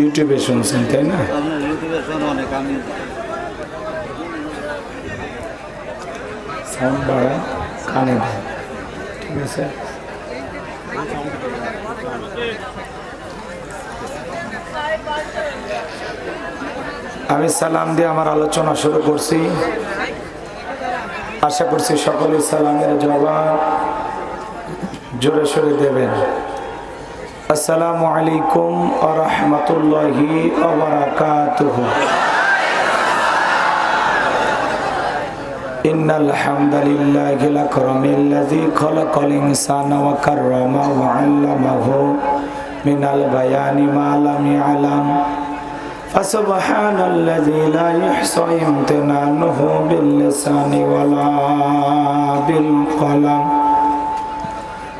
ইউটিউবে শুনছেন, তাই না? সাউন্ড বাড়ায়, কানে ঠিক আছে? আমি সালাম দিয়ে আমার আলোচনা শুরু করছি। আশা করছি সকলে সালামের জবাব জোরে সরে দেবেন। আসসালামু আলাইকুম আ রহমতুল্লাহি আবরাকাতুহু إن الحمد لله الأكرم الذي خلق الإنسان وكرمه وعلمه من البيان ما لم يعلم فسبحان الذي لا يحصى امتنانه باللسان ولا بالقلم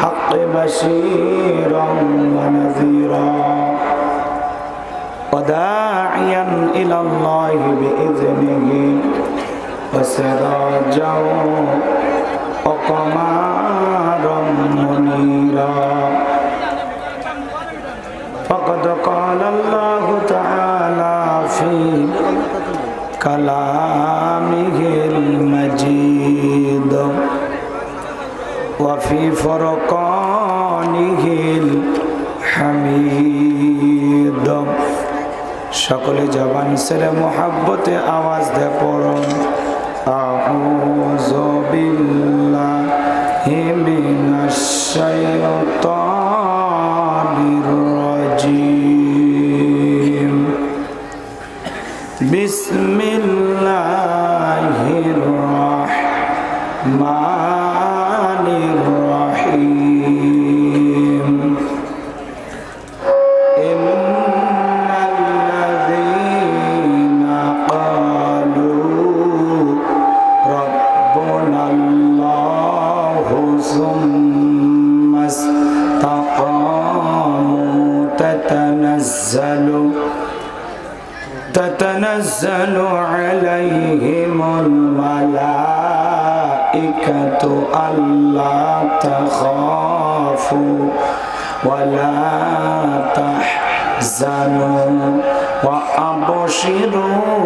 بالحق بشيرا ونذيرا وداعيا إلى الله بإذنه وسراجا وقمارا منيرا فقد قال الله تعالى في كلامه وفي فرقانه الحميد সকলে জবান ছেড়ে মোহাব্বতে আওয়াজ দে পড়ুন أعوذ بالله من الشيطان الرجيم بسم الله ثم استقاموا. تتنزل تتنزل عليهم الملائكة ألا تخافوا ولا تحزنوا. وأبشروا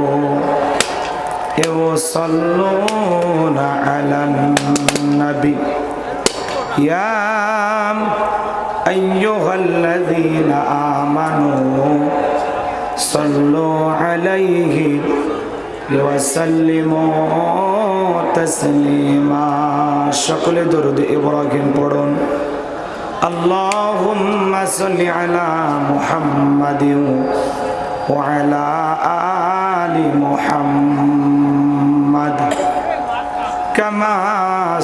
يصلون على النبي يا أيها الذين آمنوا صلوا عليه وسلموا تسليما شكل درد إبراهيم পড়ুন اللهم صل على محمد وعلى آل محمد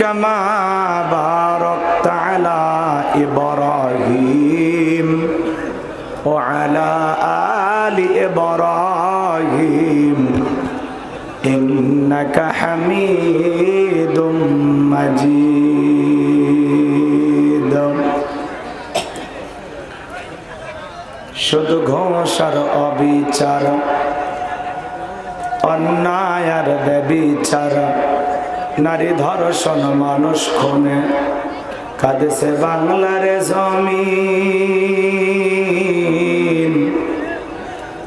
كما باركت على إبراهيم وعلى آل إبراهيم إنك حميد مجيد শুধু ঘোষার অবিচার অন্যায়ের ব্যবিচার নারী ধর্ষণ মানুষ খুনে। কাঁদেছে বাংলার জমিন।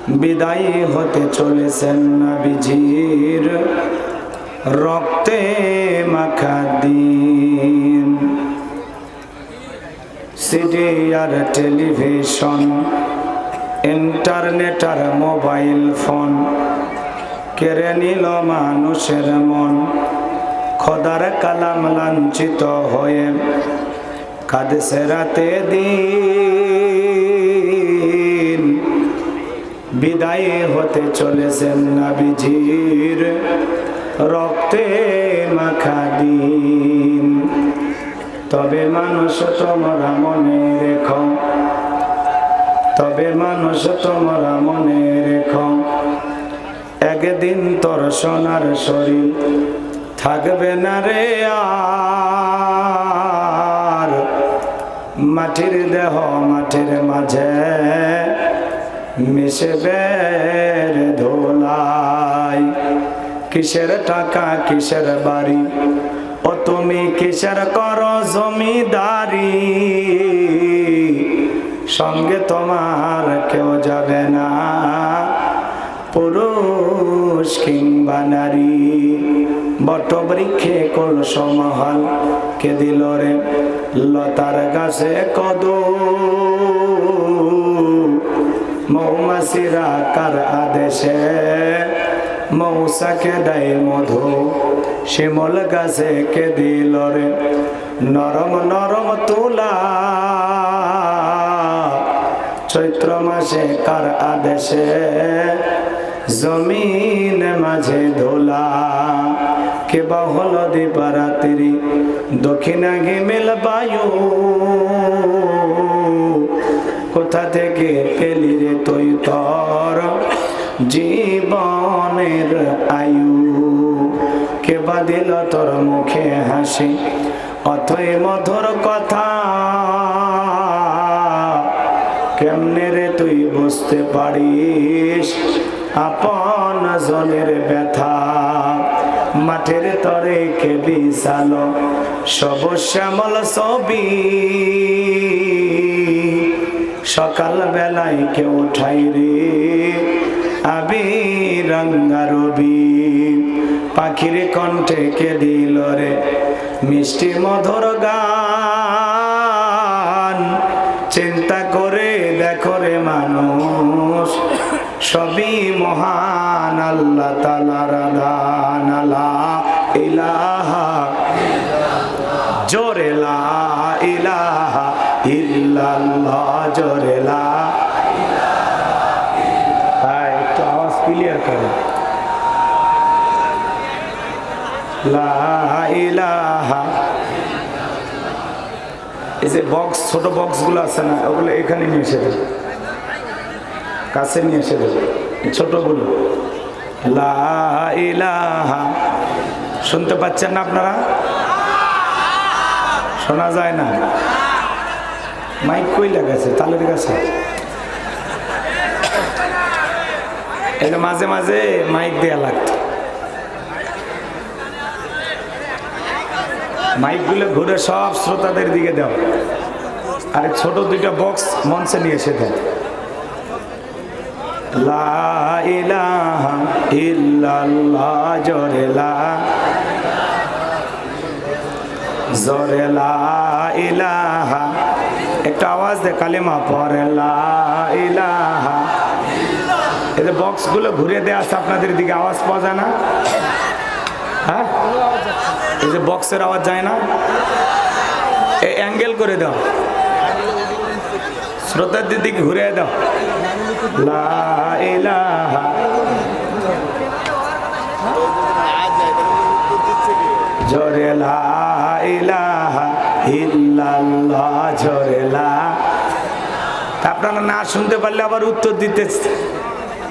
বিদায়ী হতে চলেছেন নবীজির রক্তে মাখা দিন। সিডি আর টেলিভিশন, ইন্টারনেট আর মোবাইল ফোন, কেড়ে নিল মানুষের মন। খোদার কালাম লাঞ্ছিত হয়ে কাদেশে রাতে দিন। বিদায় হতে চলেছেন নাবিজির রক্তে মাখা দিন। তবে মানুষ তোমরা মনে রেখো, তবে মানুষ তোমরা মনে রেখো, একদিন তোর সোনার শরীর থাকবে না রে আর। মাটির দেহ মাটির মাঝে মিশবে ধোলাই। কিসের টাকা, কিসের বাড়ি? ও তুমি কিসের করো জমিদারি? সঙ্গে তোমার কেউ যাবে না। পুরুষ কিংবা নারী। বটবৃক্ষে কলসমহল কে দিল রে? লতার গাছে কদ মৌমাছিরা কার আদেশে? মৌসাকে দেয় মধু। শিমল গাছে কে দিল রে? নরম নরম তুলা। চৈত্র মাসে কার আদেশে? জমিন মাঝে ধোলা। কে বা হলদি পারাতিরি দক্ষিণাঙ্গে মেল বায়ু। কোথা থেকে পেলি রে তুই তর? জীবনের আয়ু। কে বা দিল তোর মুখে হাসি? অথই মধুর কথা। কেমনে রে তুই বুঝতে পারিস? আপন জনের ব্যথা। তরে কে বিশাল? সবুজ শ্যামল ছবি। সকাল বেলায় কে উঠাই রে? আবি রঙ্গা রবি। পাখির কণ্ঠে কে দিল রে? মিষ্টি মধুর গান। চিন্তা করে দেখো রে মানুষ, সবই মহান আল্লাহ তালার দান আল্লাহ ইলাহা, জোরে লা লা হ্যাঁ ক্লিয়ার করে। এই যে বক্স ছোট বক্সগুলো আছে না, ওগুলো এখানে নিয়ে এসে দেবে। কাছে নিয়ে এসে দেবে। ছোটগুলো। লা ইলাহা শুনতে পাচ্ছেন না আপনারা? শোনা যায় না। মাইক কই লাগাছে তালের কাছে। এটা মাঝে মাঝে মাইক দেয়া লাগতো। মাইকগুলো ঘুরে সব শ্রোতাদের দিকে দাও। আর ছোট দুইটা বক্স মঞ্চে নিয়ে এসে দেয় লা ইলাহা ইল্লাল্লাহ, জোরে লা জোরে ইলাহা। একটা আওয়াজ দে, কালেমা পরে ইলাহা। এদের বক্সগুলো ঘুরে দেওয়া আছে আপনাদের দিকে, আওয়াজ পাওয়া যায় না? হ্যাঁ? এই যে বক্সের আওয়াজ যায় না? এই অ্যাঙ্গেল করে দাও। শ্রোতার দিকে ঘুরে দাও। লা ইলাহা। জোরে লা আপনারা না শুনতে পারলে আবার উত্তর দিতে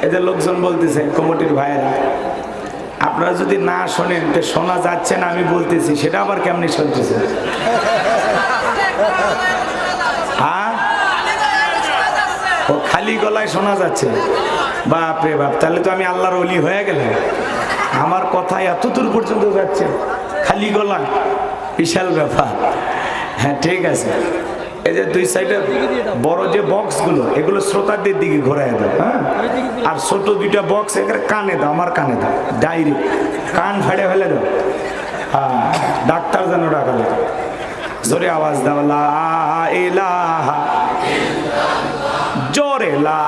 এদের লোকজন বলতেছে, কমিটির ভাইয়েরা, আপনারা যদি না শোনেন, তো শোনা যাচ্ছে না, আমি বলতেছি, সেটা আবার কেমনি শুনতেছে? হ্যাঁ? ও খালি গলায় শোনা যাচ্ছে। বাপ রে বাপ, তাহলে তো আমি আল্লাহর অলি হয়ে গেলাম। আমার কথা এত দূর পর্যন্ত যাচ্ছে, খালি গলা বিশাল ব্যাপার। হ্যাঁ ঠিক আছে। এই যে দুই সাইডে বড় যে বক্সগুলো, এগুলো শ্রোতাদের দিকে ঘোরায় দাও হ্যাঁ? আর ছোট দুইটা বক্স এখানে কানে দাও, আমার কানে দাও, ডাইরেক্ট। কান ফাড়ে ফেলে দাও। হ্যাঁ ডাক্তার যেন ডাকালে জোরে আওয়াজ দাও, লা জোরে লা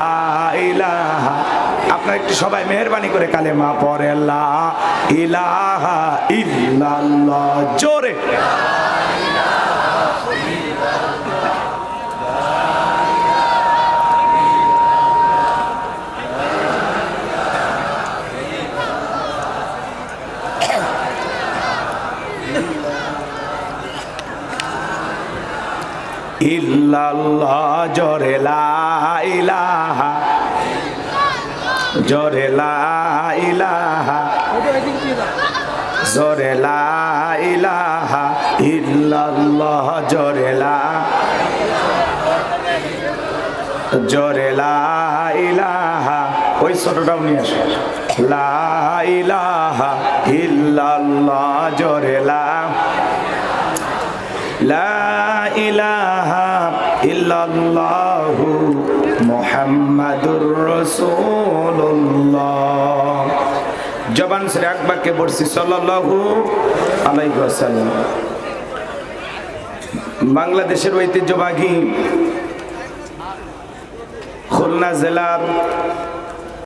আপনারা একটু সবাই মেহরবানি করে কালেমা পড়ে লা ইলাহা ইল্লাল্লাহ জোরে। ইল্লাল্লাহ জোরে। জোরে জোরে লা ইলাহা ইল্লাল্লাহ, জোরে লা। জোরে ওই ছোটটাও নিয়ে আসো। লা ইলাহা ইল্লাল্লাহ, জোরে মুহাম্মাদুর রাসূলুল্লাহ। জবান শ্রী আকবরকে বলছি সাল্লাল্লাহু আলাইহি ওয়াসাল্লাম। বাংলাদেশের ঐতিহ্যবাহী খুলনা জেলার